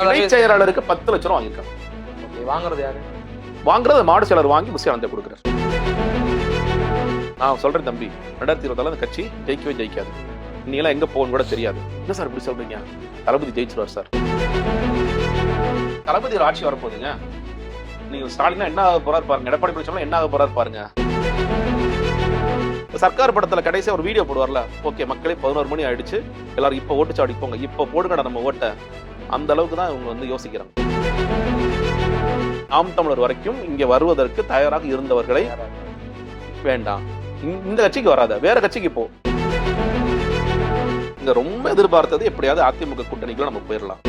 இணைச் செயலாளருக்கு பத்து லட்சம் ரூபா வாங்கியிருக்காங்க. வாங்குறது யாரு? வாங்குறது மாடு செயலர் வாங்கி புஷி ஆனந்தை கொடுக்குறாரு. நான் சொல்றேன் தம்பி ரெண்டாயிரத்தி இருபத்தால அந்த கட்சி ஜெயிக்கவே ஜெயிக்காது. நீங்களாம் எங்க போகணும் கூட தெரியாது. என்ன சார் இப்படி சொல்றீங்க? தளபதி ஜெயிச்சிருவார் சார். தளபதி ஒரு ஆட்சி வரப்போகுதுங்க. நீங்க ஸ்டாலினா என்ன ஆக போறாரு பாருங்க. எடப்பாடி பழனிசாமி என்ன ஆக போறாரு பாருங்க. சர்க்கார் படத்துல கடைசியா ஒரு வீடியோ போடுவார்ல. ஓகே மக்களே பதினோரு மணி ஆயிடுச்சு. எல்லாரும் இப்ப ஓட்டு சாடி போங்க. இப்ப போடுங்கடா நம்ம ஓட்டை. அந்த அளவுக்கு தான் இவங்க வந்து யோசிக்கிறாங்க. ஆம் தமிழர் வரைக்கும் இங்கே வருவதற்கு தயாராக இருந்தவர்களை வேண்டாம். இந்த- இந்த கட்சிக்கு வராத வேற கட்சிக்கு போ. இங்க ரொம்ப எதிர்பார்த்தது எப்படியாவது அதிமுக கூட்டணிக்குள்ள நம்ம போயிடலாம்.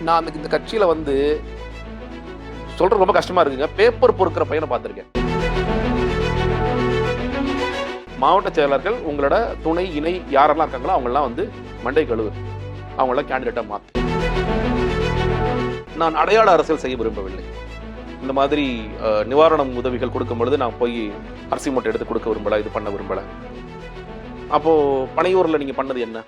நான் அந்த இந்த கட்சியில வந்து சொல்றது ரொம்ப கஷ்டமா இருக்குங்க. பேப்பர் பொறுக்கிற பையனை பார்த்துருக்கேன். மாவட்ட செயலர்கள் உங்களோட துணை இணை யாரெல்லாம் இருக்காங்களோ அவங்கெல்லாம் வந்து மண்டை கழுவு. அவங்கள கேண்டிடேட்டாக மாத்து. நான் அடையாள அரசியல் செய்ய விரும்பவில்லை. இந்த மாதிரி நிவாரணம் உதவிகள் கொடுக்கும் பொழுது நான் போய் அரிசி மூட்டை எடுத்து கொடுக்க விரும்பல இது பண்ண விரும்பல. அப்போ பனையூர்ல நீங்க பண்ணது என்ன?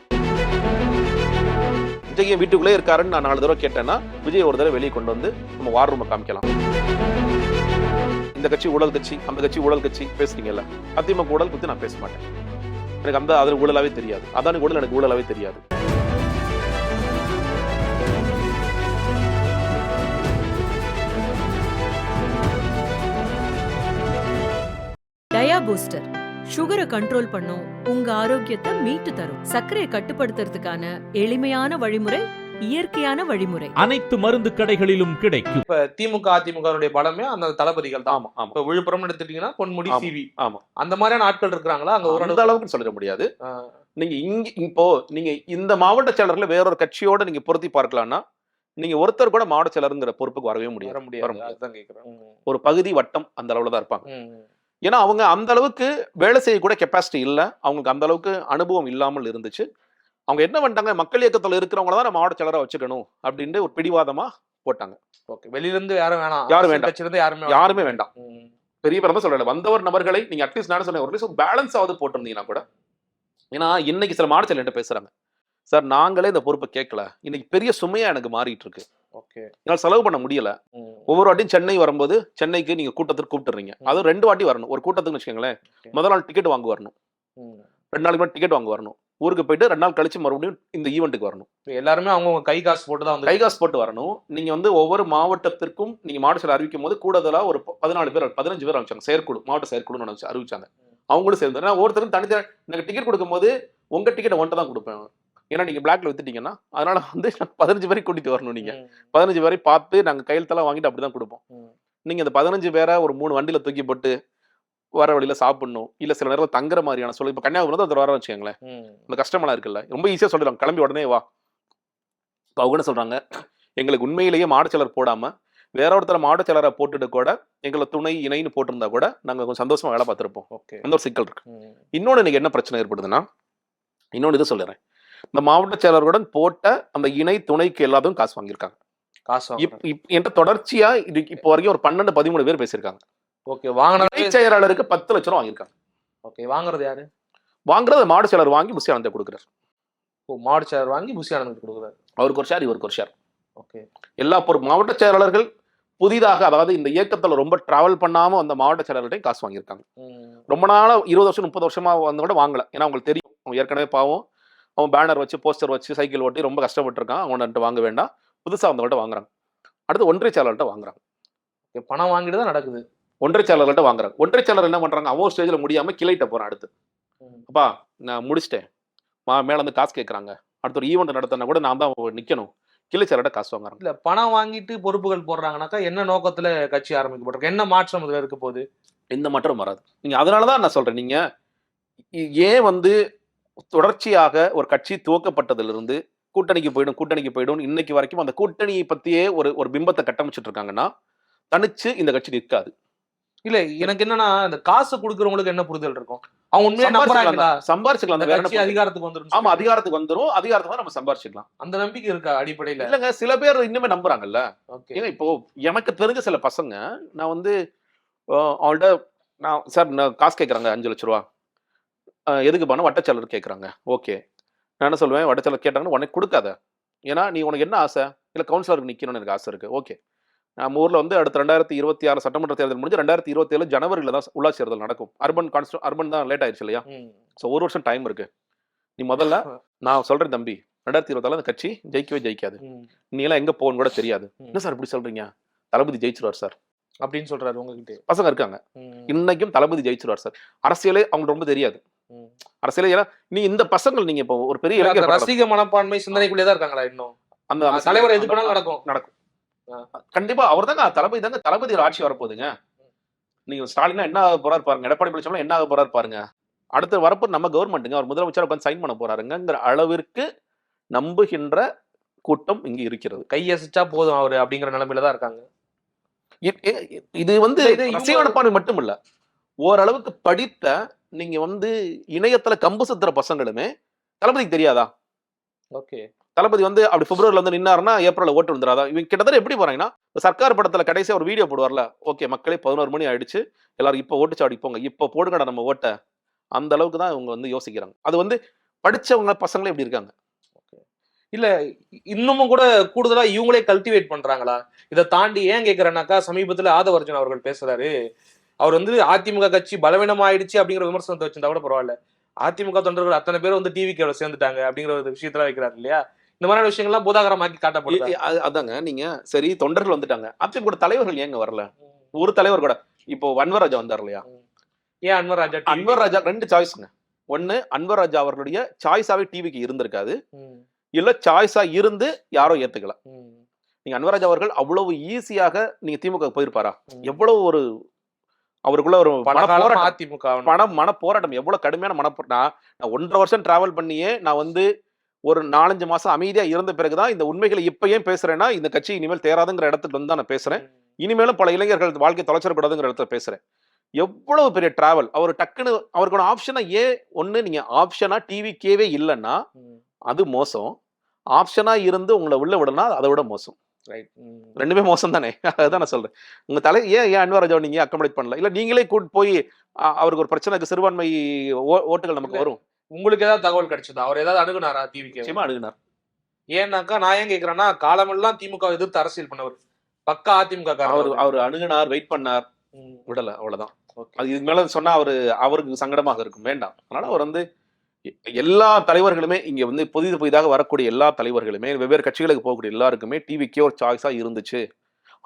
விஜய் ஏன் வீட்டுக்குள்ளே இருக்காருன்னு நான் நாலு தடவை கேட்டேன்னா விஜய் ஒரு தடவை வெளியே கொண்டு வந்து நம்ம வார் ரூமை காமிக்கலாம். இந்த கட்சி ஊழல் கட்சி அந்த கட்சி ஊழல் கட்சி பேசுறீங்கல்ல அதிமுக ஊழல் பத்தி நான் பேச மாட்டேன். எனக்கு அந்த அதில் ஊழலாவே தெரியாது. அதானி ஊழல் எனக்கு ஊழலாவே தெரியாது. பூஸ்டர் சுகரை கண்ட்ரோல் பண்ணும் உங்க ஆரோக்கியத்தை மீட்டு தரும். சர்க்கரையை கட்டுப்படுத்துறதுக்கான எளிமையான வழிமுறை இயற்கையான வழிமுறை. அனைத்து மருந்து கடைகளிலும் கிடைக்கும். இப்ப திமுக அதிமுகவுடைய பலமே அந்த தளபதிகள் தான். ஆமா ஆமா. இப்ப விழுப்புரம் எடுத்துட்டீங்கன்னா பொன்முடி ஆமா. சிவி. ஆமா. அந்த மாதிரியான ஆட்கள் இருக்கிறாங்களா? அங்க ஓரளவு அளவுக்கு. சொல்லிட முடியாது. நீங்க இங்க இப்போ நீங்க இந்த மாவட்ட செயலர்ல வேறொரு கட்சியோட நீங்க பொருத்தி பார்க்கலாம்னா நீங்க ஒருத்தர் கூட மாவட்ட செயலருங்கிற பொறுப்புக்கு வரவே வர முடியாது. ஒரு பகுதி வட்டம் அந்த அளவுல தான் இருப்பாங்க. ஏன்னா அவங்க அந்த அளவுக்கு வேலை செய்ய கூட கெப்பாசிட்டி இல்ல. அவங்களுக்கு அந்த அளவுக்கு அனுபவம் இல்லாமல் இருந்துச்சு. அவங்க என்ன பண்ணிட்டாங்க? மக்கள் இயக்கத்துல இருக்கிறவங்கள தான் நம்ம மாவட்ட வச்சுக்கணும் அப்படின்ட்டு ஒரு பிடிவாதமா போட்டாங்க. ஓகே. வெளியில இருந்து யாரும் வேணாம். யாரும் வேண்டாம். யாருமே யாருமே வேண்டாம். பெரிய பரமா சொல்லல. வந்தவர் நபர்களை நீங்க அட்லீஸ்ட் நான் சொன்னேன். ஒரு பேலன்ஸ் ஆகுது போட்டிருந்தீங்கன்னா கூட ஏன்னா இன்னைக்கு சில மாவட்ட செயலர்கிட்ட பேசுறாங்க. சார் நாங்களே இந்த பொறுப்பை கேட்கல. இன்னைக்கு பெரிய சுமையா எனக்கு மாறிட்டு இருக்கு ஓகே. என்னால் செலவு பண்ண முடியல. ஒவ்வொரு வாட்டியும் சென்னை வரும்போது சென்னைக்கு நீங்க கூட்டத்துக்கு கூப்பிட்டுறீங்க. அதுவும் ரெண்டு வாட்டி வரணும். ஒரு கூட்டத்துக்கு வச்சுக்கோங்களேன். முதல் நாள் டிக்கெட் வாங்க வரணும். ரெண்டு நாளைக்கு முன்னாடி டிக்கெட் வாங்க வரணும். ஊருக்கு போயிட்டு ரெண்டு நாள் கழிச்சு மறுபடியும் இந்த ஈவெண்ட்டுக்கு வரணும். எல்லாருமே அவங்க கை காசு போட்டு தான் கை காசு போட்டு வரணும். நீங்க வந்து ஒவ்வொரு மாவட்டத்திற்கும் நீங்க மாவட்ட செயலர் அறிவிக்கும் போது கூடுதலா ஒரு பதினாலு பேர் பதினஞ்சு பேர் அறிவிச்சாங்க செயற்குழு மாவட்ட செயற்குழுன்னு அறிவிச்சாங்க அவங்களும் சேர்ந்து. ஏன்னா ஒவ்வொருத்தரும் தனித்தனி எனக்கு டிக்கெட் கொடுக்கும்போது உங்க டிக்கெட் ஒன்றை தான் கொடுப்பேன். ஏன்னா நீங்க பிளாக்ல வித்துட்டீங்கன்னா அதனால வந்து பதினஞ்சு பேரை கூட்டிட்டு வரணும் நீங்க. பதினஞ்சு பேரை பார்த்து நாங்க கையெழுத்தெல்லாம் வாங்கிட்டு அப்படிதான் கொடுப்போம். ம். நீங்க இந்த பதினஞ்சு பேரை ஒரு மூணு வண்டியில தூக்கி போட்டு வர வழியில சாப்பிடணும். இல்ல சில நேரத்தில் தங்குற மாதிரியான சொல்லி இப்ப கன்னியாகுமரி தான் வர வச்சுக்கோங்களேன் இந்த கஷ்டமெல்லாம் இருக்குல்ல. ரொம்ப ஈஸியா சொல்லிடுவாங்க கிளம்பி உடனே வா. இப்போ அவங்க என்ன சொல்றாங்க? எங்களுக்கு உண்மையிலேயே மாடச்சலர் போடாம வேற ஒருத்தர் மாடச்சலரை போட்டுட்டு கூட எங்களை துணை இணைன்னு போட்டிருந்தா கூட நாங்க கொஞ்சம் சந்தோஷமா வேலை பார்த்திருப்போம். ஓகே. அந்த ஒரு சிக்கல் இருக்கு. இன்னொன்று இன்னைக்கு என்ன பிரச்சனை ஏற்படுதுன்னா இன்னொன்று இது சொல்லிடுறேன். இந்த மாவட்ட செயலருடன் போட்ட அந்த இணை துணைக்கு எல்லாத்தையும் காசு வாங்கியிருக்காங்க. காசு என்ற தொடர்ச்சியா இது இப்போ வரைக்கும் ஒரு பன்னெண்டு பதிமூணு பேர் பேசியிருக்காங்க. ஓகே வாங்கினது இணை செயலாளருக்கு பத்து லட்சம் ரூபா வாங்கியிருக்காங்க. ஓகே வாங்குறது யாரு? வாங்குறது மாவட்ட செயலர் வாங்கி புஷி ஆனந்தை கொடுக்குறாரு. ஓ மாடு சேர் வாங்கி புசி ஆனந்துக்கு கொடுக்குறாரு. அவருக்கு ஒரு ஷேர் இவருக்கு ஒரு ஷேர். ஓகே. எல்லா பொறுப்பு மாவட்ட செயலாளர்கள் புதிதாக அதாவது இந்த இயக்கத்துல ரொம்ப டிராவல் பண்ணாம வந்த மாவட்ட செயலாளர்கிட்டையும் காசு வாங்கியிருக்காங்க. ரொம்ப நாளா இருபது வருஷம் முப்பது வருஷமா வந்து கூட வாங்கல. ஏன்னா அவங்களுக்கு தெரியும். ஏற்கனவே பாவம். அவன் பேனர் வச்சு போஸ்டர் வச்சு சைக்கிள் ஓட்டி ரொம்ப கஷ்டப்பட்டிருக்கான். அவன்கிட்ட வாங்க வேண்டாம். புதுசா வந்தவங்கள்ட்ட வாங்குறாங்க. அடுத்து ஒன்றிய செயலாளர்கிட்ட வாங்குறாங்க. பணம் வாங்கிட்டு தான் நடக்குது. ஒன்றிய செயலாளர்கிட்ட வாங்குறாங்க. ஒன்றிய செயலாளர் என்ன பண்றாங்க? அவன் ஸ்டேஜ்ல முடியாம கிளைட்ட போறான் அடுத்து. அப்பா நான் முடிச்சிட்டேன். மா மேல இருந்து காசு கேட்கறாங்க அடுத்த ஒரு ஈவெண்ட் நடத்தினா கூட நான் தான் நிக்கணும். கிளை செயலாளர்கிட்ட காசு வாங்குறாங்க. இல்ல பணம் வாங்கிட்டு பொறுப்புகள் போடுறாங்கனாக்கா என்ன நோக்கத்துல கட்சி ஆரம்பிக்கப்பட்டிருக்கு? என்ன மாற்றம் இதுல இருக்க போகுது? எந்த மாற்றம் வராது. நீங்க அதனாலதான் நான் சொல்றேன். நீங்க இ- ஏன் வந்து தொடர்ச்சியாக ஒரு கட்சி துவக்கப்பட்டதிலிருந்து கூட்டணிக்கு போயிடும் கூட்டணிக்கு போயிடும் இன்னைக்கு வரைக்கும் அந்த கூட்டணியை பத்தியே ஒரு ஒரு பிம்பத்தை கட்டமைச்சிட்டு இருக்காங்கன்னா தனிச்சு இந்த கட்சி நிற்காது. இல்ல எனக்கு என்னன்னா இந்த காசு குடுக்கறவங்களுக்கு என்ன புரிதல் இருக்கும்? அவங்க உண்மையா நம்புறாங்களா? சம்பாரிச்சுக்கலாம் அந்த அதிகாரத்துக்கு வந்துரும் ஆமா அதிகாரத்துக்கு வந்துரும். அதிகாரத்துக்கு நம்ம சம்பாரிச்சுக்கலாம். அந்த நம்பிக்கை இருக்கா அடிப்படையில? இல்லங்க சில பேர் இன்னுமே நம்புறாங்கல்ல. ஓகே. ஏன்னா இப்போ எனக்கு தெரிஞ்ச சில பசங்க நான் வந்து அவங்கள்ட்ட நான் சார் நான் காசு கேட்குறாங்க அஞ்சு லட்ச ரூபா. எதுக்கு பண்ண வட்டச்செலர் கேட்குறாங்க ஓகே. நான் என்ன சொல்லுவேன் வட்டச்செலர் கேட்டாங்கன்னு உடனே கொடுக்காத. ஏன்னா நீ உனக்கு என்ன ஆசை? இல்லை கவுன்சிலருக்கு நிற்கணும்னு எனக்கு ஆசை இருக்குது ஓகே. நம்ம ஊரில் வந்து அடுத்த ரெண்டாயிரத்தி இருபத்தி ஆறு சட்டமன்ற தேர்தல் முடிஞ்சு ரெண்டாயிரத்தி இருபத்தி ஏழு ஜனவரியில் தான் உள்ளாட்சி தேர்தல் நடக்கும். அர்பன் கான்ஸ்டி அர்பன் தான் லேட் ஆயிடுச்சு இல்லையா. ஸோ ஒரு வருஷம் டைம் இருக்கு. நீ முதல்ல நான் சொல்றேன் தம்பி ரெண்டாயிரத்தி இருபத்தால அந்த கட்சி ஜெயிக்கவே ஜெயிக்காது. நீ எல்லாம் எங்க போகணும்னு கூட தெரியாது. என்ன சார் இப்படி சொல்றீங்க? தளபதி ஜெயிச்சிருவார் சார். அப்படின்னு சொல்றாரு உங்ககிட்ட பசங்க இருக்காங்க. இன்னைக்கும் தளபதி ஜெயிச்சிருவார் சார். அரசியலே அவங்களுக்கு ரொம்ப தெரியாது. அரசியலே ஏன்னா நீ இந்த பசங்கள் நீங்க இப்போ ஒரு பெரிய இலக்கிய ரசிக மனப்பான்மை சிந்தனைக்குள்ளே தான் இருக்காங்களா இன்னும். அந்த தலைவர் எது பண்ணாலும் நடக்கும். நடக்கும். கண்டிப்பா அவர் தாங்க தளபதி தாங்க தளபதி ஆட்சி வரப்போகுதுங்க. நீங்க ஸ்டாலினா என்ன ஆக போறாரு பாருங்க எடப்பாடி பழனிசாமி என்ன ஆக போறாரு பாருங்க. அடுத்து வரப்போ நம்ம கவர்மெண்ட்டுங்க அவர் முதலமைச்சர் உட்காந்து சைன் பண்ண போறாருங்கிற அளவிற்கு நம்புகின்ற கூட்டம் இங்கு இருக்கிறது. கையசிச்சா போதும் அவரு அப்படிங்கிற நிலைமையில தான் இருக்காங்க. இது வந்து இவங்க- ரசிகமனப்பான்மை மட்டும் இல்ல ஓரளவுக்கு படித்த நீங்க வந்து இணையத்துல கம்பு சுத்துற பசங்களுமே தளபதிக்கு தெரியாதா? ஓகே. தளபதி வந்து அப்படி பிப்ரவரில வந்து நின்னாருன்னா ஏப்ரல்ல ஓட்டு விழுந்துராதா? இவங்க கிட்டத்தட்ட எப்படி போறாங்கன்னா இப்ப சர்க்கார் படத்துல கடைசியா ஒரு வீடியோ போடுவார்ல ஓகே மக்களே பதினோரு மணி ஆயிடுச்சு எல்லாரும் இப்போ ஓட்டு சாடி போங்க இப்போ போடுங்கடா நம்ம ஓட்டை. அந்த அளவுக்கு தான் இவங்க வந்து யோசிக்கிறாங்க. அது வந்து படிச்சவங்க பசங்களே இப்படி இருக்காங்க. இல்ல இன்னமும் கூட கூடுதலா இவங்களே கல்டிவேட் பண்றாங்களா? இதை தாண்டி ஏன் கேக்குறேன்னாக்கா சமீபத்துல ஆதவர்ஜன் அவர்கள் பேசுறாரு அவர் வந்து அதிமுக கட்சி பலவீனம் ஆயிடுச்சு அப்படிங்கிற விமர்சனத்தை வச்சிருந்தா கூட பரவாயில்ல. அதிமுக தொண்டர்கள் அத்தனை பேர் வந்து டிவிக்கு சேர்ந்துட்டாங்க அப்படிங்கிற ஒரு விஷயத்துல வைக்கிறாரு இல்லையா? இந்த மாதிரியான விஷயங்கள்லாம் பூதாகரமாக்கி காட்டப்படுது அதாங்க நீங்க சரி தொண்டர்கள் வந்துட்டாங்க. அதிமுக தலைவர்கள் ஏங்க வரல? ஒரு தலைவர் கூட. இப்போ வன்வராஜா வந்தார் இல்லையா? ஏன் அன்வர் ராஜா? அன்வர் ராஜா ரெண்டு சாய்ஸ்ங்க ஒன்னு அன்வர் ராஜா அவர்களுடைய சாய்ஸாவே டிவிக்கு இருந்திருக்காது. இல்ல சாய்ஸா இருந்து யாரோ ஏத்துக்கல. ம், நீங்க அன்வராஜ் அவர்கள் அவ்வளவு ஈஸியாக நீங்க திமுக போயிருப்பாரா. எவ்வளவு ஒரு அவருக்குள்ள ஒரு போராட்டம் அதிமுக வும். மன போராட்டம் எவ்வளவு கடுமையான மன போ- நான் ஒன்றரை வருஷம் டிராவல் பண்ணியே நான் வந்து ஒரு நாலஞ்சு மாசம் அமைதியா இருந்த பிறகுதான் இந்த உண்மைகளை இப்ப ஏன் பேசுறேன்னா இந்த கட்சி இனிமேல் தேராதுங்கிற இடத்துக்கு வந்து நான் பேசுறேன். இனிமேலும் பல இளைஞர்கள் வாழ்க்கை தொலைச்சிடக்கூடாதுங்கிற இடத்துல பேசுறேன். எவ்வளவு பெரிய டிராவல் அவர் டக்குன்னு அவருக்கான ஆப்ஷனா ஏன் ஒண்ணு நீங்க ஆப்ஷனா டிவி கேவே இல்லைன்னா அது மோசம். ஆப்ஷனா இருந்து உங்களை உள்ள விடனா அதை விட மோசம். Right. ம். ரெண்டுமே மோசம் தானே அதுதான் நான் சொல்றேன். உங்க தலை ஏன் ஏன் அன்வர் ராஜாவை நீங்க அக்கமடேட் பண்ணல இல்ல நீங்களே கூட்டு போய் அவருக்கு ஒரு பிரச்சனைக்கு சிறுபான்மை ஓட்டுகள் நமக்கு. வரும். உங்களுக்கு ஏதாவது தகவல் கிடைச்சதா? அவர் ஏதாவது அணுகுனாரா டிவிக்கு நிச்சயமா அணுகுனார். ஏன்னாக்கா நான் ஏன் கேக்குறேன்னா காலமெல்லாம் திமுக எதிர்த்து அரசியல் பண்ணவர். பக்கா அதிமுக அவர் அவர். அணுகுனார் வெயிட் பண்ணார். விடல அவ்வளவுதான். okay. அது இதுக்கு மேல சொன்னா அவரு அவருக்கு சங்கடமாக இருக்கும். வேண்டாம். அதனால அவர் வந்து எல்லா தலைவர்களுமே இங்க வந்து புதிது புதிதாக வரக்கூடிய எல்லா தலைவர்களுமே வெவ்வேறு கட்சிகளுக்கு போகக்கூடிய எல்லாருக்குமே டிவிக்கே ஒரு சாய்ஸா இருந்துச்சு.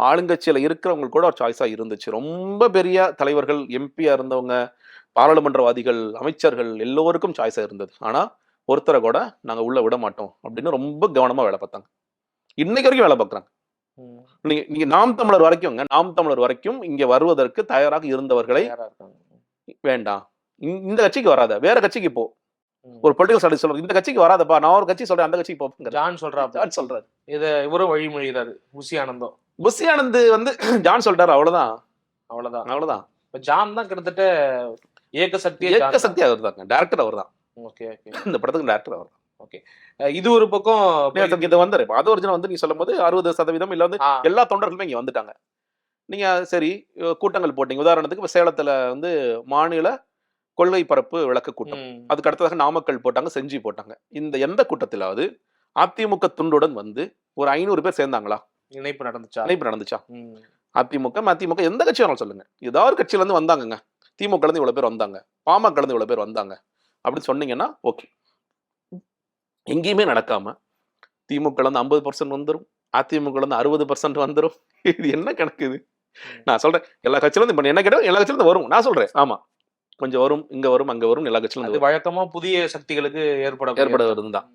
ஆளுங்கட்சியில இருக்கிறவங்க கூட ஒரு சாய்ஸா இருந்துச்சு. ரொம்ப பெரிய தலைவர்கள் எம்பியா இருந்தவங்க பாராளுமன்றவாதிகள் அமைச்சர்கள் எல்லோருக்கும் சாய்ஸா இருந்தது. ஆனா ஒருத்தரை கூட நாங்க உள்ள விட மாட்டோம் அப்படின்னு ரொம்ப கவனமா வேலை பார்த்தாங்க. இன்னைக்கு வரைக்கும் வேலை பார்க்கறாங்க. நீங்க நீங்க நாம் தமிழர் வரைக்கும்ங்க நாம் தமிழர் வரைக்கும் இங்க வருவதற்கு தயாராக இருந்தவர்களை. வேண்டாம். இந்த- கட்சிக்கு வராத. வேற கட்சிக்கு போ. ஒரு பொலிட்டிக்கல் ஸ்டடி சொல்றது. இந்த கட்சிக்கு வராதப்பா நான் ஒரு கட்சி சொல்றேன் அந்த கட்சிக்கு போங்க ஜான் சொல்றாரு ஜான் சொல்றாரு. இத இவரும் வழிமொழிகிறாரு. புசி ஆனந்தம். புஷி ஆனந்த் வந்து ஜான் சொல்றாரு அவ்வளவுதான். அவ்வளவுதான். அவ்வளவுதான். இப்ப ஜான் தான் கிட்டத்தட்ட ஏக சக்தியே ஏக்க சக்தி அவர் தாங்க டேரக்டர் அவர் தான் ஓகே ஓகே. இந்த படத்துக்கு டேரக்டர் அவர் தான் இது ஒரு பக்கம் இது வந்தாரு அது ஒரிஜினல் வந்து நீ சொல்லும் போது அறுபது சதவீதம் இல்ல வந்து எல்லா தொண்டர்களுமே இங்க வந்துட்டாங்க. நீங்க சரி கூட்டங்கள் போட்டீங்க. உதாரணத்துக்கு இப்ப சேலத்துல வந்து மாநில கொள்கை பரப்பு விளக்க கூட்டம். அதுக்கு அடுத்ததாக நாமக்கல் போட்டாங்க செஞ்சி போட்டாங்க. இந்த எந்த கூட்டத்திலாவது அதிமுக துண்டுடன் வந்து ஒரு ஐநூறு பேர் சேர்ந்தாங்களா? இணைப்பு நடந்துச்சா? இணைப்பு நடந்துச்சா? அதிமுக மதிமுக எந்த கட்சி வேணாலும் சொல்லுங்க. ஏதாவது கட்சியில இருந்து வந்தாங்கங்க. திமுக இருந்து இவ்வளவு பேர் வந்தாங்க. பாமக இருந்து இவ்வளவு பேர் வந்தாங்க. அப்படின்னு சொன்னீங்கன்னா ஓகே. எங்கேயுமே நடக்காம திமுக இருந்து ஐம்பது பர்சன்ட் வந்துரும். அதிமுக இருந்து அறுபது பர்சன்ட் வந்துரும். இது என்ன கணக்கு இது? நான் சொல்றேன். எல்லா கட்சியில இருந்து இப்ப என்ன கேட்டோம் எல்லா கட்சியில இருந்து வரும். நான் சொல்றேன். ஆமா. கொஞ்சம் வரும் இங்க வரும் அங்க வரும் எல்லா கட்சியில இருந்து அது வழக்கமா புதிய சக்திகளுக்கு ஏற்பட ஏற்பட வருதுதான்.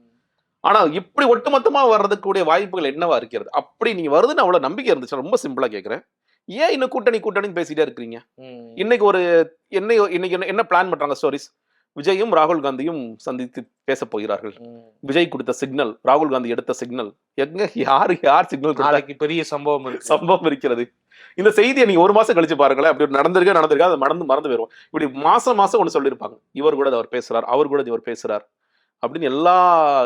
ஆனா இப்படி ஒட்டுமொத்தமா வர்றதுக்கூடிய வாய்ப்புகள் என்னவா இருக்கிறது? அப்படி நீங்க வருதுன்னு அவ்வளவு நம்பிக்கை இருந்துச்சு. ரொம்ப சிம்பிளா கேக்குறேன். ஏன் இன்னும் கூட்டணி கூட்டணின்னு பேசிட்டே இருக்கிறீங்க? இன்னைக்கு ஒரு என்ன இன்னைக்கு என்ன- என்ன பிளான் பண்றாங்க? ஸ்டோரிஸ் விஜயும் ராகுல் காந்தியும் சந்தித்து பேச போகிறார்கள். விஜய் கொடுத்த சிக்னல் ராகுல் காந்தி எடுத்த சிக்னல் எங்க யாரு யார் சிக்னல் நாளைக்கு பெரிய சம்பவம் சம்பவம் இருக்கிறது. இந்த செய்தியை நீங்க ஒரு மாசம் கழிச்சு பாருங்களேன். அப்படி நடந்திருக்க நடந்திருக்கா அதை மறந்து மறந்து போயிடும் இப்படி மாசம் மாசம் ஒண்ணு சொல்லியிருப்பாங்க. இவர் கூட அவர் பேசுறார் அவர் கூட இவர் பேசுறார் அப்படின்னு எல்லா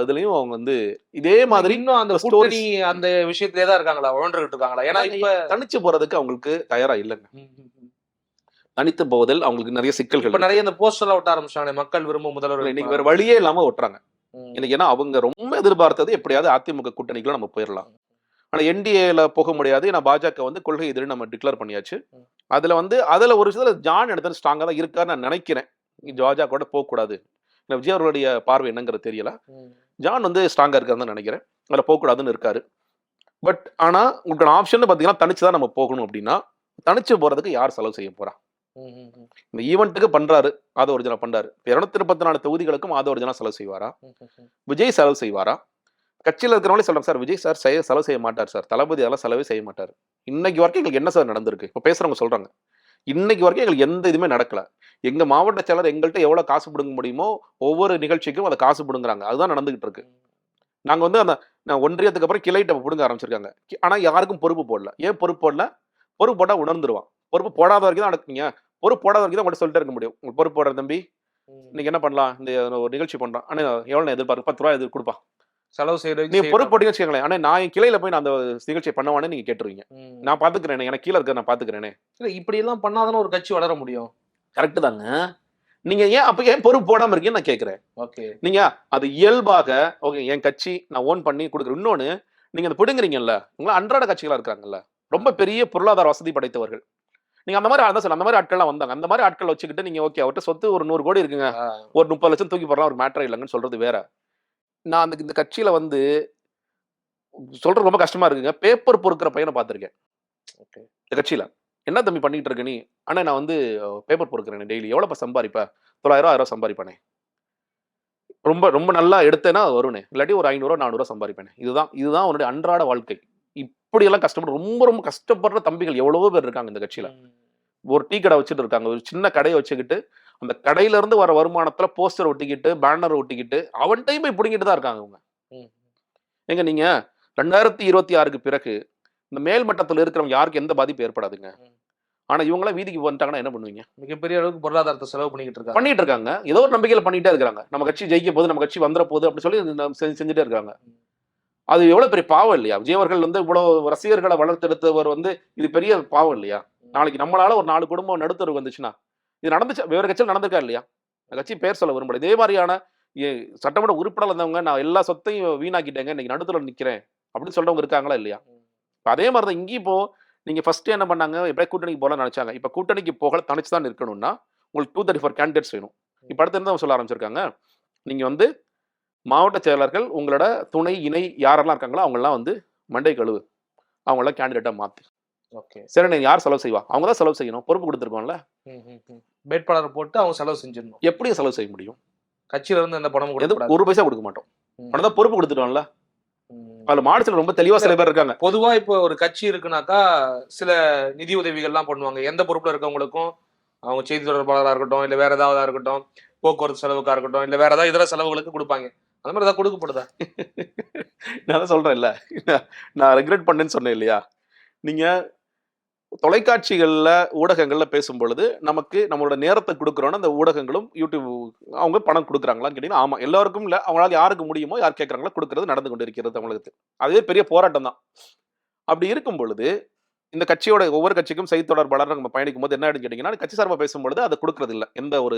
இதுலயும் அவங்க வந்து இதே மாதிரி இன்னும் அந்த கூட்டணி அந்த விஷயத்திலே தான் இருக்காங்களா? உழன்றுகிட்டு இருக்காங்களா? ஏன்னா இப்ப தனிச்சு போறதுக்கு அவங்களுக்கு தயாரா இல்லைங்க. தனித்து போவதில் அவங்களுக்கு நிறைய சிக்கல்கள். நிறைய இந்த போஸ்டர் ஒட்ட ஆரம்பிச்சாங்க மக்கள் விரும்பும் முதல்வர் இன்னைக்கு வேற வழியே இல்லாம ஒட்டுறாங்க. ம். எனக்கு ஏன்னா அவங்க ரொம்ப எதிர்பார்த்தது எப்படியாவது அதிமுக கூட்டணிக்குள்ள நம்ம போயிடலாம். ஆனா என்டிஏல போக முடியாது. ஏன்னா பாஜக வந்து கொள்கை எதிரி நம்ம டிக்ளேர் பண்ணியாச்சு. அதுல வந்து அதுல ஒரு விஷயத்துல ஜான் இடத்துல ஸ்ட்ராங்கா தான் இருக்காருன்னு நான் நினைக்கிறேன். பாஜக கூட போகக்கூடாது ஏன்னா விஜய் அவர்களுடைய பார்வை என்னங்கிறது தெரியல. ஜான் வந்து ஸ்ட்ராங்கா இருக்காருன்னு நினைக்கிறேன். அதில் போகக்கூடாதுன்னு இருக்காரு. பட் ஆனா உங்களுக்கு ஆப்ஷன் பார்த்தீங்கன்னா தனிச்சு தான் நம்ம போகணும் அப்படின்னா தனிச்சு போறதுக்கு யார் செலவு செய்ய போறா? இந்த ஈவெண்ட்டுக்கு பண்றாரு ஆதவ ஒரிஜினா பண்றாரு. இருநூத்தி முப்பத்தி நாலு தொகுதிகளுக்கும் ஆதவ ஒரிஜினா செலவு செய்வாரா? விஜய் செலவு செய்வாரா? கட்சியில் இருக்கிறவங்களே சொல்றாங்க சார் விஜய் சார் செய்ய செலவு செய்ய மாட்டார் சார். தளபதி அதெல்லாம் செலவே செய்ய மாட்டார். இன்னைக்கு வரைக்கும் எங்களுக்கு என்ன சார் நடந்திருக்கு? இப்போ பேசுறவங்க சொல்றாங்க. இன்னைக்கு வரைக்கும் எங்களுக்கு எந்த இதுவுமே நடக்கல. எங்க மாவட்ட செயலர் எங்கள்கிட்ட எவ்வளவு காசு பிடுங்க முடியுமோ ஒவ்வொரு நிகழ்ச்சிக்கும் அதை காசு பிடுங்குறாங்க. அதுதான் நடந்துகிட்டு இருக்கு. நாங்க வந்து அந்த ஒன்றியத்துக்கு அப்புறம் கிளைட்ட பிடுங்க ஆரம்பிச்சிருக்காங்க. கி- ஆனா யாருக்கும் பொறுப்பு போடல. ஏன் பொறுப்பு போடல? பொறுப்பு போட்டா உணர்ந்துருவான். பொறுப்பு போடாத வரைக்கும் தான் நடக்குங்க. பொறுப்பு போடாத வரைக்கும் தான் உங்கள்ட்ட சொல்லிட்டே இருக்க முடியும். உங்களுக்கு பொறுப்பு போடுற தம்பி. இன்னைக்கு என்ன பண்ணலாம்? இந்த ஒரு நிகழ்ச்சி பண்றோம். ஆனா எவ்வளவு எதிர்பார்க்கு? பத்து ரூபாய் எதிர் கொடுப்பா. செலவு செய்யறது நீங்க பொறுப்பு போட்டீங்கன்னு வச்சுக்கோங்களேன். ஆனா நான் என் கிளையில போய் நான் அந்த நிகழ்ச்சியை பண்ணுவானே நீங்க கேட்டுருவீங்க. நான் பாத்துக்கிறேனே எனக்கு கீழே இருக்க நான் பாத்துக்கிறேனே இல்ல இப்படி எல்லாம் பண்ணாதானே ஒரு கட்சி வளர முடியும். கரெக்ட் தாங்க. நீங்க ஏன் அப்ப ஏன் பொறுப்பு போடாம இருக்கீங்கன்னு நான் கேக்குறேன். ஓகே. நீங்க அது இயல்பாக ஓகே என் கட்சி நான் ஓன் பண்ணி கொடுக்குறேன். இன்னொன்னு நீங்க அந்த பிடுங்குறீங்கல்ல உங்களை அன்றாட கட்சிகளா இருக்காங்கல்ல ரொம்ப பெரிய பொருளாதார வசதி படைத்தவர்கள். நீங்க அந்த மாதிரி அதான் சார் அந்த மாதிரி ஆட்கள்லாம் வந்தாங்க. அந்த மாதிரி ஆட்கள் வச்சுக்கிட்டு நீங்க ஓகே அவர்கிட்ட சொத்து ஒரு நூறு கோடி இருக்குங்க. ஒரு முப்பது லட்சம் தூக்கி போடலாம் ஒரு மேட்டர் இல்லைங்கன்னு சொல்றது வேற. நான் அந்த இந்த கட்சியில வந்து சொல்றது ரொம்ப கஷ்டமா இருக்குங்க. பேப்பர் பொறுக்கிற பையனை பார்த்திருக்கேன். இந்த கட்சியில. என்ன தம்பி பண்ணிட்டு இருக்க நீ? ஆனா நான் வந்து பேப்பர் பொறுக்கிறேன் டெய்லி எவ்வளவு சம்பாதிப்ப? தொள்ளாயிரம் ஆயிரம் சம்பாதிப்பானே. ரொம்ப ரொம்ப நல்லா எடுத்தேன்னா வருவேனே இல்லாட்டி ஒரு ஐநூறுவா நானூறுவா சம்பாதிப்பேனே. இதுதான் இதுதான் உன்னுடைய அன்றாட வாழ்க்கை. இப்படி எல்லாம் கஷ்டப்பட்டு ரொம்ப ரொம்ப கஷ்டப்படுற தம்பிகள் எவ்வளவோ பேர் இருக்காங்க இந்த கட்சியில. ஒரு டீ கடை வச்சுட்டு இருக்காங்க. ஒரு சின்ன கடையை வச்சுக்கிட்டு அந்த கடையில இருந்து வர வருமானத்துல போஸ்டர் ஒட்டிக்கிட்டு பேனர் ஒட்டிக்கிட்டு அவன்கிட்டயும் போய் பிடிங்கிட்டு தான் இருக்காங்க அவங்க. எங்க நீங்க? ரெண்டாயிரத்தி இருபத்தி ஆறுக்கு பிறகு இந்த மேல் மட்டத்துல இருக்கிறவங்க யாருக்கு எந்த பாதிப்பு ஏற்படாதுங்க. ஆனா இவங்களாம் வீதிக்கு வந்துட்டாங்கன்னா என்ன பண்ணுவீங்க? மிகப்பெரிய அளவுக்கு பொருளாதாரத்தை செலவு பண்ணிக்கிட்டு இருக்காங்க. பண்ணிட்டு இருக்காங்க. ஏதோ ஒரு நம்பிக்கையில பண்ணிட்டே இருக்காங்க நம்ம கட்சி ஜெயிக்க போகுது நம்ம கட்சி வந்துட போகுது அப்படி சொல்லி செஞ்சுட்டே இருக்காங்க. அது எவ்வளவு பெரிய பாவம் இல்லையா? விஜய் அவர்கள் வந்து இவ்வளவு ரசிகர்களை வளர்த்தெடுத்தவர் வந்து இது பெரிய பாவம் இல்லையா? நாளைக்கு நம்மளால ஒரு நாலு குடும்பம் நடுத்தருக்கு வந்துச்சுன்னா இது நடந்துச்சு? வேற கட்சியில் நடந்திருக்கா இல்லையா? அந்த கட்சி பேர் சொல்ல விரும்பல. இதே மாதிரியான ஏ- சட்டமன்ற உறுப்பினர் இருந்தவங்க நான் எல்லா சொத்தையும் வீணாக்கிட்டேங்க இன்னைக்கு நடுத்தர நிக்கிறேன் அப்படின்னு சொல்றவங்க இருக்காங்களா இல்லையா? இப்போ அதே மாதிரி தான் இங்கேயும் இப்போ நீங்க ஃபர்ஸ்ட் என்ன பண்ணாங்க? எப்படியே கூட்டணிக்கு போகலாம்னு நினைச்சாங்க. இப்போ கூட்டணிக்கு போகல தனிச்சு தான் இருக்கணும்னா உங்களுக்கு டூ தேர்ட்டி ஃபோர் கேண்டிடேட்ஸ் வேணும். இப்போ அடுத்து என்ன சொல்ல ஆரம்பிச்சிருக்காங்க? நீங்க வந்து மாவட்ட செயலர்கள் உங்களோட துணை இணை யாரெல்லாம் இருக்காங்களோ அவங்கெல்லாம் வந்து மண்டை கழுவு. அவங்களாம் கேண்டிடேட்டா மாத்து. ஓகே. சரி நீ யார் செலவு செய்வா? அவங்க தான் செலவு செய்யணும். பொறுப்பு கொடுத்துருக்கோம்ல? வேட்பாளர் போட்டு அவங்க செலவு செஞ்சிடணும். எப்படி செலவு செய்ய முடியும்? கட்சியில இருந்து எந்த பணமும் எதுவும் ஒரு பைசா கொடுக்க மாட்டோம். பணம் தான் பொறுப்பு கொடுத்துட்டோம்ல. அதுல மாநிலத்தில் ரொம்ப தெளிவா சில பேர் இருக்காங்க. பொதுவா இப்போ ஒரு கட்சி இருக்குனாக்கா சில நிதி உதவிகள்லாம் பண்ணுவாங்க. எந்த பொறுப்புல இருக்கவங்களுக்கும் அவங்க செய்தி தொடர்பாளராக இருக்கட்டும் இல்ல வேற ஏதாவது இருக்கட்டும் போக்குவரத்து செலவுக்கா இருக்கட்டும் இல்ல வேற ஏதாவது இதர செலவுகளுக்கு கொடுப்பாங்க. அந்த மாதிரி ஏதாவது கொடுக்கப்படுதா? நான் தான் சொல்கிறேன் இல்லை நான் ரெக்ரெட் பண்ணேன்னு சொன்னேன் இல்லையா? நீங்கள் தொலைக்காட்சிகளில் ஊடகங்களில் பேசும் பொழுது நமக்கு நம்மளோட நேரத்தை கொடுக்குறோன்னு அந்த ஊடகங்களும் யூடியூப் அவங்க பணம் கொடுக்குறாங்களான்னு கேட்டிங்கன்னா ஆமாம் எல்லாருக்கும் இல்லை. அவங்களால யாருக்கு முடியுமோ யார் கேட்குறாங்களோ கொடுக்கறது நடந்து கொண்டு இருக்கிறது தமிழகத்தில் அதுவே பெரிய போராட்டம் தான் அப்படி இருக்கும் பொழுது இந்த கட்சியோட ஒவ்வொரு கட்சிக்கும் செய்தி தொடர்பாளர் நம்ம பயணிக்கும் போது என்ன ஆயிடுன்னு கேட்டீங்கன்னா கட்சி சார்பா பேசும்பொழுது அதை கொடுக்கறது இல்ல எந்த ஒரு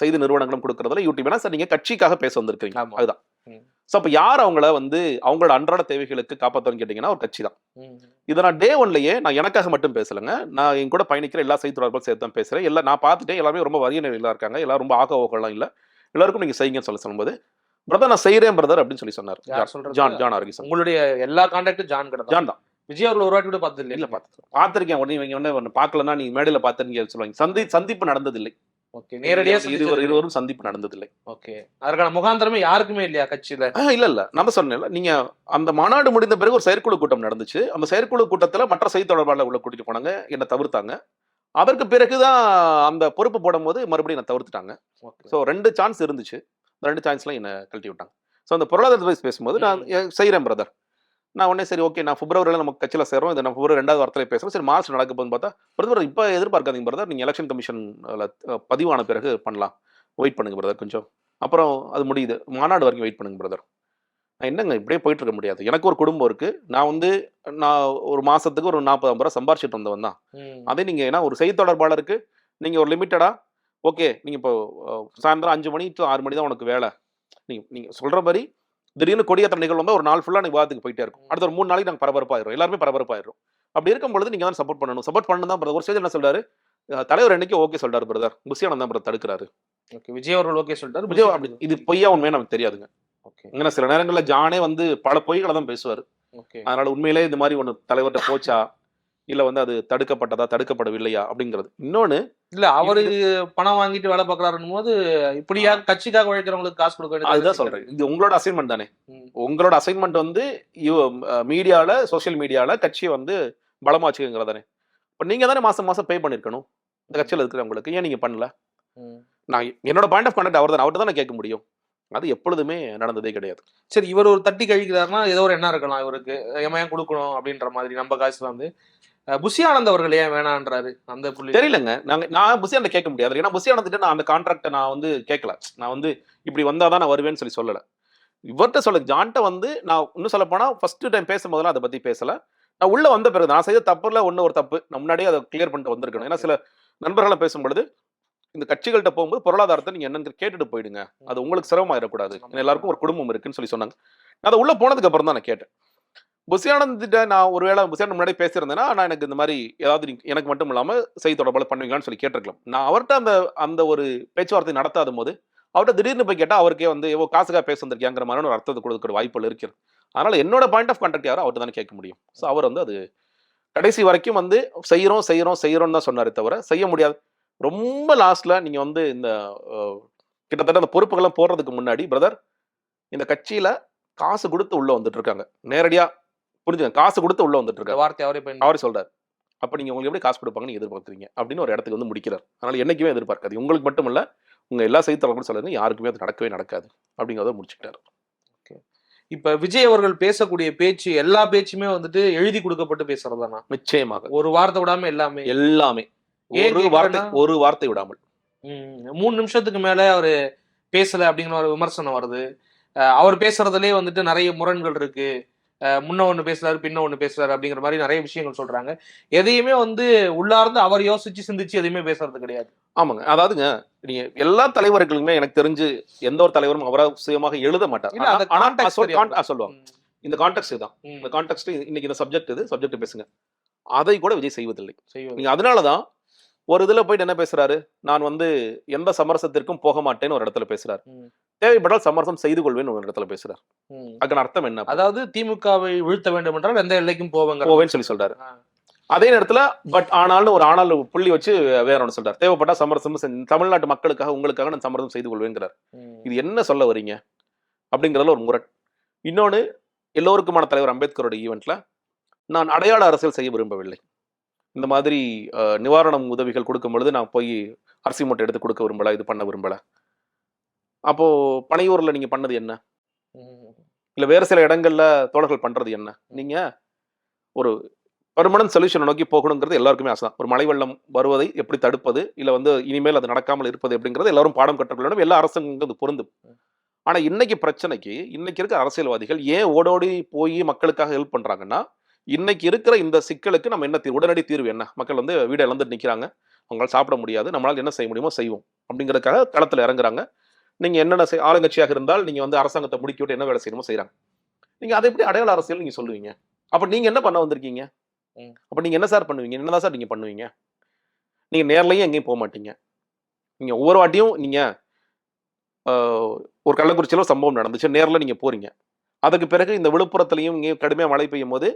செய்தி நிறுவனங்களும் கொடுக்கறதில்ல. யூடியூப் சார் நீங்க கட்சிக்காக பேச வந்திருக்கீங்க. அதுதான். ஸோ அப்ப யார் அவங்கள வந்து அவங்களோட அன்றாட தேவைகளுக்கு காப்பாத்தணும்னு கேட்டீங்கன்னா ஒரு கட்சி தான். இதை நான் டே ஒன்லயே நான் எனக்காக மட்டும் பேசலைங்க. நான் என் கூட பயணிக்கிற எல்லா செய்தி தொடர்பாக சேர்த்து தான் பேசுறேன். எல்லாம் நான் பார்த்துட்டேன். எல்லாமே ரொம்ப வரிய நிலையில இருக்காங்க. எல்லாரும் ரொம்ப ஆக ஓகெல்லாம் இல்ல. எல்லாருக்கும் நீங்க செய்யுங்கன்னு சொல்லி சொல்லும்போது பிரதர் நான் செய்றேன் பிரதர் அப்படின்னு சொல்லி சொன்னார்? ஜான் ஜான் ஆரோக்கியம் உங்களுடைய எல்லா கான்டாக்டும் ஜான் கடை ஜான் தான். விஜய் அவர்கள் ஒரு வாட்டி கூட பார்த்தது இல்ல இல்ல பார்த்து பார்த்திருக்கேன் உடனே இவங்க ஒன்று பார்க்கலன்னா நீ மேடையில பார்த்துன்னு சொல்லுவாங்க. சந்தி சந்திப்பு நடந்ததில்லை. ஓகே நேரடியா இருவர் இருவரும் சந்திப்பு நடந்ததில்லை. ஓகே. அதற்கான முகாந்திரமே யாருக்குமே இல்லையா கட்சியில? இல்ல இல்ல. நான் தான் சொன்னேன்ல நீங்க அந்த மாநாடு முடிந்த பிறகு ஒரு செயற்குழு கூட்டம் நடந்துச்சு. அந்த செயற்குழு கூட்டத்துல மற்ற செய்தி தொடர்பாளர் உள்ள கூட்டிட்டு போனாங்க. என்னை தவிர்த்தாங்க. அதற்கு பிறகுதான் அந்த பொறுப்பு போடும்போது மறுபடியும் என்ன தவிர்த்துட்டாங்க. ஸோ ரெண்டு சான்ஸ் இருந்துச்சு. ரெண்டு சான்ஸ்லாம் என்னை கழட்டி விட்டாங்க. ஸோ அந்த பொருளாதார பத்தி பேசும்போது நான் செய்றேன் பிரதர் நான் உடனே சரி ஓகே நான் பிப்ரவரியில் நம்ம கட்சியில் சேரோம் இதை நான் பிப்ரவரி ரெண்டாவது வாரத்தில் பேசுகிறோம் சரி மார்ச் நடக்க போகுதுன்னு பார்த்தா பிரதமர் இப்போ எதிர்பார்க்காதீங்க பிரதர் நீங்கள் எலெக்ஷன் கமிஷன் பதிவான பிறகு பண்ணலாம். வெயிட் பண்ணுங்க பிரதர் கொஞ்சம். அப்புறம் அது முடியுது. மாநாடு வரைக்கும் வெயிட் பண்ணுங்க பிரதர் நான் என்னங்க இப்படியே போயிட்டு இருக்க முடியாது. எனக்கு ஒரு குடும்பம் இருக்கு. நான் வந்து நான் ஒரு மாசத்துக்கு ஒரு நாற்பது ஐம்பது ரூபா சம்பாரிச்சிட்டு வந்தவன் தான். அதே நீங்க ஏன்னா ஒரு செய்தி தொடர்பாளருக்கு நீங்க ஒரு லிமிட்டடா ஓகே நீங்க இப்போ சாயந்தரம் அஞ்சு மணி டு ஆறு மணி தான் உனக்கு வேலை. நீங்க நீங்க சொல்ற மாதிரி திடீர்னு கொடியேற்ற நிகழ்வு வந்தா ஒரு நாள் ஃபுல்லா விவாதத்துக்கு போயிட்டே இருக்கும். அடுத்த ஒரு மூணு நாளைக்கு நாங்க பரபரப்பாயிரும் எல்லாருமே பரபரப்பாயிரும் அப்படி இருக்கும் பொழுது நீங்க தான் சப்போர்ட் பண்ணணும். சப்போர்ட் பண்ணணும் தான் brother. ஒரு ஸ்டேஜ் என்ன சொல்றாரு? அஹ் தலைவர் என்னைக்கு ஓகே சொல்றாரு பிரதர் புசியானந்த் தான் பிரதர் தடுக்கிறாரு. ஓகே விஜய் அவர்கள் ஓகே சொல்லிட்டாரு விஜய் அப்படி இது பொய்யா உண்மையா நமக்கு தெரியாதுங்க. ஓகே ஏன்னா சில நேரங்கள்ல ஜானே வந்து பல பொய்களை தான் பேசுவார். ஓகே அதனால உண்மையிலே இந்த மாதிரி ஒண்ணு தலைவர்கிட்ட போச்சா? இல்ல வந்து அது தடுக்கப்பட்டதா தடுக்கப்படவில்லையா அப்படிங்கிறது. இன்னொன்னு இல்ல அவரு பணம் வாங்கிட்டு வேலை பாக்குறாருன்னு போது இப்படியா கட்சிக்காக உழைக்கிறவங்களுக்கு காசு கொடுக்க வேண்டியது அதுதான் சொல்றேன். இது உங்களோட அசைன்மெண்ட் தானே. உங்களோட அசைன்மெண்ட் வந்து மீடியால சோஷியல் மீடியால கட்சியை வந்து பலமாச்சுங்கிறது தானே இப்போ நீங்க தானே மாசம் மாசம் பே பண்ணிருக்கணும். இந்த கட்சியில் இருக்கிறவங்களுக்கு. ஏன் நீங்க பண்ணல. நான் என்னோட பாயிண்ட் ஆஃப் கான்டாக்ட் அவர் தான் அவர்கிட்ட தான் கேட்க முடியும். அது எப்பொழுதுமே நடந்ததே கிடையாது. சரி இவர் ஒரு தட்டி கழிக்கிறாருன்னா ஏதோ ஒரு என்ன இருக்கலாம் இவருக்கு. ஏன் கொடுக்கணும்? அப்படின்ற மாதிரி நம்ம காசு வந்து. அஹ், ஆனந்த் அவர்கள் ஏன் வேணான்றாரு? அந்த புள்ளி. தெரியலங்க. நாங்க நான் புசியாண்ட கேட்க முடியாது. ஏன்னா புசியானந்துட்டு நான் அந்த கான்ட்ராக்டை நான் வந்து கேட்கல. நான் வந்து இப்படி வந்தாதான் நான் வருவேன்னு சொல்லி சொல்லல. இவர்கிட்ட சொல்ல ஜான்ட்ட வந்து நான் இன்னும் சொல்ல போனா ஃபர்ஸ்ட் டைம் பேசும்போதெல்லாம் அதை பத்தி பேசல. நான் உள்ள வந்த பிறகு நான் செய்த தப்புல ஒன்று ஒரு தப்பு. நான் முன்னாடியே அதை கிளியர் பண்ணிட்டு வந்திருக்கணும். ஏன்னா சில நண்பர்களை பேசும்பொழுது இந்த கட்சிகள்கிட்ட போகும்போது பொருளாதாரத்தை நீங்க என்னன்னு கேட்டுட்டு போயிடுங்க. அது உங்களுக்கு சிரமமாயிடக்கூடாது. எல்லாருக்கும் ஒரு குடும்பம் இருக்குன்னு சொல்லி சொன்னாங்க. நான் அதை உள்ள போனதுக்கு அப்புறம் தான் நான் கேட்டேன். புசியானந்திட்ட நான் ஒருவேளை புசியானந்த் முன்னாடி பேசியிருந்தேன்னா நான் எனக்கு இந்த மாதிரி ஏதாவது எனக்கு மட்டும் இல்லாமல் செய்தி தொடர்பாளர் பண்ணுவீங்களான்னு சொல்லி கேட்டிருக்கலாம். நான் அவர்கிட்ட அந்த அந்த ஒரு பேச்சுவார்த்தை நடத்தாத போது அவர்கிட்ட திடீர்னு போய் கேட்டால் அவருக்கே வந்து ஏவோ காசுக்காக பேச வந்திருக்கியாங்கிற மாதிரி ஒரு அர்த்தத்தை கொடுக்கிற வாய்ப்புகள் இருக்கிறது. அதனால் என்னோட பாயிண்ட் ஆஃப் கான்டாக்ட் யாரோ அவர்கிட்ட தானே கேட்க முடியும். ஸோ அவர் வந்து அது கடைசி வரைக்கும் வந்து செய்கிறோம் செய்கிறோம் செய்கிறோம்னு தான் சொன்னாரே தவிர செய்ய முடியாது. ரொம்ப லாஸ்ட்டில் நீங்கள் வந்து இந்த கிட்டத்தட்ட அந்த பொறுப்புகள்லாம் போடுறதுக்கு முன்னாடி பிரதர் இந்த கட்சியில் காசு கொடுத்து உள்ளே வந்துட்டு இருக்காங்க. நேரடியாக புரிஞ்சுங்க காசு கொடுத்து உள்ள வந்துட்டு இருக்காங்க வார்த்தை அவரே அவரே சொல்றாரு. அப்ப நீங்க உங்களுக்கு எப்படி காசு கொடுப்பாங்கன்னு எதிர்பார்க்குறீங்க? அப்படின்னு ஒரு இடத்துக்கு வந்து முடிக்கிறார். அதனால என்னைக்குமே எதிர்பார்க்காது. உங்களுக்கு மட்டும் இல்ல உங்க எல்லா செய்தித்தாளர்களும் சொல்லுங்க யாருக்குமே அது நடக்கவே நடக்காது. அப்படிங்கிறத முடிச்சுக்கிட்டாரு. இப்ப விஜய் அவர்கள் பேசக்கூடிய பேச்சு எல்லா பேச்சுமே வந்துட்டு எழுதி கொடுக்கப்பட்டு பேசுறதுதானா? நிச்சயமாக. ஒரு வார்த்தை விடாம எல்லாமே. எல்லாமே. ஒரு வார்த்தை ஒரு வார்த்தை விடாமல். மூணு நிமிஷத்துக்கு மேல அவரு பேசல அப்படிங்கிற ஒரு விமர்சனம் வருது. அவர் பேசுறதுலயே வந்துட்டு நிறைய முரண்கள் இருக்கு. முன்ன ஒண்ணு பேசுறாரு பின்ன ஒண்ணு பேசுறாரு அப்படிங்கிற மாதிரி நிறைய விஷயங்கள் சொல்றாங்க. எதையுமே வந்து உள்ளார்ந்து அவர் யோசிச்சு சிந்திச்சு எதையுமே பேசுறது கிடையாது. ஆமாங்க. அதாவதுங்க நீங்க எல்லா தலைவர்களுமே எனக்கு தெரிஞ்சு எந்த ஒரு தலைவரும் அவரா சுயமாக எழுத மாட்டார். சொல்லுவாங்க. இந்த கான்டெக்ட் தான் இந்த கான்டெக்ட் இன்னைக்கு இந்த சப்ஜெக்ட் இது சப்ஜெக்ட் பேசுங்க. அதை கூட விஜய் செய்வதில்லை. செய்வது. நீங்க அதனாலதான் ஒரு இதுல போயிட்டு என்ன பேசுறாரு? நான் வந்து எந்த சமரசத்திற்கும் போக மாட்டேன்னு ஒரு இடத்துல பேசுறாரு. தேவைப்பட்டால் சமரசம் செய்து கொள்வேன்னு ஒரு இடத்துல பேசுறாரு. அதுக்கான அர்த்தம் என்ன? அதாவது திமுகவை வீழ்த்த வேண்டும் என்றால் எந்த எல்லைக்கும் போவங்க போவேன்னு சொல்லி சொல்றாரு. அதே நேரத்துல பட் ஆனாலும் ஒரு ஆனால் புள்ளி வச்சு வேற ஒன்று சொல்றாரு. தேவைப்பட்டா சமரசம் தமிழ்நாட்டு மக்களுக்காக உங்களுக்காக நான் சமரசம் செய்து கொள்வேங்கிறார் இது என்ன சொல்ல வரீங்க? அப்படிங்கிறதுல ஒரு முரண். இன்னொன்னு எல்லோருக்குமான தலைவர் அம்பேத்கரோட ஈவெண்ட்ல நான் அடையாள அரசியல் செய்ய விரும்பவில்லை. இந்த மாதிரி நிவாரணம் உதவிகள் கொடுக்கும் பொழுது நான் போய் அரிசி மூட்டை எடுத்து கொடுக்க விரும்பல இது பண்ண விரும்பல. அப்போ பனையூர்ல நீங்க பண்ணது என்ன? இல்ல வேற சில இடங்கள்ல தோழர்கள் பண்றது என்ன? நீங்க ஒரு பர்மனன்ட் சொல்யூஷனை நோக்கி போகணுங்கிறது எல்லாருக்குமே ஆசை தான். ஒரு மழை வெள்ளம் வருவதை எப்படி தடுப்பது? இல்ல வந்து இனிமேல் அது நடக்காமல் இருப்பது எப்படிங்கிறது எல்லாரும் பாடம் கற்றுக்கொள்ள வேண்டும் எல்லா அரசுங்கிறது பொருந்தும். ஆனா இன்னைக்கு பிரச்சனைக்கு இன்னைக்கு இருக்க அரசியல்வாதிகள் ஏன் ஓடோடி போய் மக்களுக்காக ஹெல்ப் பண்றாங்கன்னா இன்னைக்கு இருக்கிற இந்த சிக்கலுக்கு நம்ம என்ன உடனடி தீர்வு என்ன? மக்கள் வந்து வீடு இழந்துட்டு நிக்கிறாங்க. அவங்களால சாப்பிட முடியாது. நம்மளால என்ன செய்ய முடியுமோ செய்வோம். அப்படிங்கறதுக்காக களத்துல இறங்குறாங்க. நீங்க என்னென்ன செய்- ஆளுங்கட்சியாக இருந்தால் நீங்க வந்து அரசாங்கத்தை முடுக்கி விட்டு என்ன வேலை செய்யணுமோ செய்றாங்க. நீங்க அதை எப்படி அடையாள அரசியல் நீங்க சொல்லுவீங்க? அப்ப நீங்க என்ன பண்ண வந்திருக்கீங்க. அப்ப நீங்க என்ன சார் பண்ணுவீங்க? என்னதான் சார் நீங்க பண்ணுவீங்க? நீங்க நேர்லயும் எங்கேயும் போக மாட்டீங்க. நீங்க ஒவ்வொரு வாட்டியும் நீங்க ஆஹ், ஒரு கள்ளக்குறிச்சியில சம்பவம் நடந்துச்சு. நேர்ல நீங்க போறீங்க. அதுக்கு பிறகு இந்த விழுப்புரத்துலயும் இங்கே கடுமையா மழை பெய்யும் போது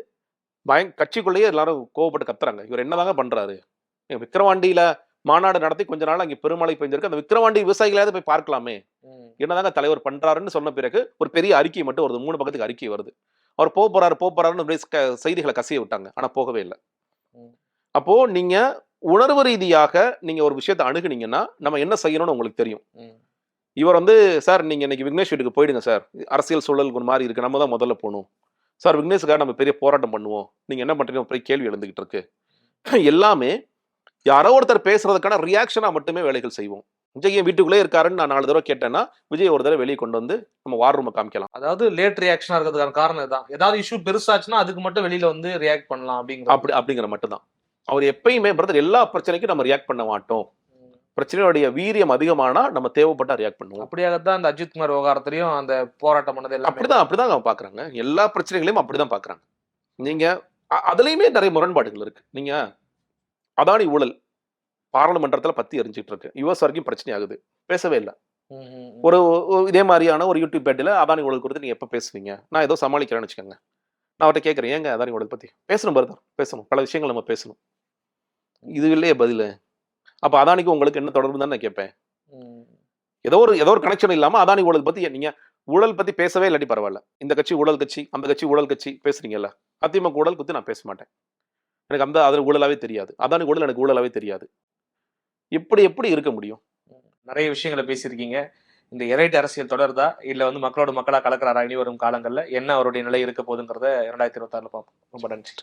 பயம் கட்சிக்குள்ளேயே எல்லாரும் கோவப்பட்டு கத்துறாங்க. இவர் என்னதாங்க பண்றாரு? ஏன் விக்கிரவாண்டியில மாநாடு நடத்தி கொஞ்ச நாள் அங்கே பெருமழை பெஞ்சிருக்கு. அந்த விக்கிரவாண்டி விவசாயிகளாவது போய் பார்க்கலாமே. என்னதாங்க தலைவர் பண்றாருன்னு சொன்ன பிறகு ஒரு பெரிய அறிக்கை மட்டும் வருது. மூணு பக்கத்துக்கு அறிக்கை வருது. அவர் போக போறாரு போக போறாருன்னு செய்திகளை கசிய விட்டாங்க. ஆனா போகவே இல்லை. அப்போ நீங்க உணர்வு ரீதியாக நீங்க ஒரு விஷயத்தை அணுகுனீங்கன்னா நம்ம என்ன செய்யணும்னு உங்களுக்கு தெரியும். இவர் வந்து சார் நீங்க இன்னைக்கு விக்னேஷ் வீட்டுக்கு போயிடுங்க சார். அரசியல் சூழல் ஒரு மாதிரி இருக்கு. நம்ம தான் முதல்ல போகணும். சார் விக்னேஷுக்காக நம்ம பெரிய போராட்டம் பண்ணுவோம். நீங்க என்ன பண்றீங்க? பெரிய கேள்வி எழுந்துகிட்டு இருக்கு. எல்லாமே யாரோ ஒருத்தர் பேசுறதுக்கான ரியாக்ஷனா மட்டுமே வேலைகள் செய்வோம். விஜய் ஏன் வீட்டுக்குள்ளே இருக்காருன்னு நான் நாலு தடவை கேட்டேன்னா விஜய் ஒரு தடவை வெளியே கொண்டு வந்து நம்ம வார் ரூமை காமிக்கலாம். அதாவது லேட் ரியாக்ஷனா இருக்கிறதுக்கான காரணம் இதுதான். ஏதாவது இஷ்யூ பெருசாச்சுன்னா அதுக்கு மட்டும் வெளியில வந்து ரியாக்ட் பண்ணலாம் அப்படிங்கிற அப்படி அப்படிங்கிற மட்டும்தான். அவர் எப்பயுமே பிரதர் எல்லா பிரச்சனைக்கும் நம்ம ரியாக்ட் பண்ண மாட்டோம். பிரச்சனையோடைய வீரியம் அதிகமானா நம்ம தேவைப்பட்டா ரியாக்ட் பண்ணுவோம். அப்படியாகத்தான் அந்த அஜித் குமார் விவகாரத்திலையும் அந்த போராட்டம் பண்ணது எல்லாம். அப்படிதான் அப்படிதான் அவங்க பாக்குறாங்க. எல்லா பிரச்சனைகளையும் அப்படிதான் பாக்குறாங்க. நீங்க அதுலயுமே நிறைய முரண்பாடுகள் இருக்கு. நீங்க அதானி ஊழல். பாராளுமன்றத்துல பத்தி எரிஞ்சிட்டு இருக்கு யுஎஸ் வரைக்கும் பிரச்சனை ஆகுது பேசவே இல்லை. ஒரு இதே மாதிரியான ஒரு யூடியூப் பேட்டில் அதானி ஊழல் குறித்து நீங்க எப்ப பேசுவீங்க நான் ஏதோ சமாளிக்கிறேன்னு வச்சுக்கோங்க. நான் அவர்கிட்ட கேட்குறேன் ஏங்க அதானி ஊழல் பத்தி? பேசணும் பிரதர் பேசணும். பல விஷயங்கள் நம்ம பேசணும். இது இல்லையே பதில். அப்ப அதானிக்கு உங்களுக்கு என்ன தொடர்பு தான் நான் கேட்பேன் ஏதோ ஒரு ஏதோ ஒரு கனெக்ஷன் இல்லாம அதானி ஊழல் பத்தி நீங்க ஊழல் பத்தி பேசவே இல்லாட்டி பரவாயில்ல. இந்த கட்சி ஊழல் கட்சி அந்த கட்சி ஊழல் கட்சி பேசுறீங்கல்ல. அதிமுக ஊழல் பத்தி நான் பேச மாட்டேன். எனக்கு அந்த அதில் ஊழலாவே தெரியாது. அதானி ஊழல் எனக்கு ஊழலாவே தெரியாது. இப்படி எப்படி இருக்க முடியும்? நிறைய விஷயங்களை பேசியிருக்கீங்க. இந்த எரைட் அரசியல் தொடர்தா? இல்லை வந்து மக்களோட மக்களாக கலக்கிறாரா இனி வரும் காலங்களில்? என்ன அவருடைய நிலை இருக்க போகுதுங்கிறத இரண்டாயிரத்தி இருபத்தி பார்ப்போம். ரொம்ப நன்றி.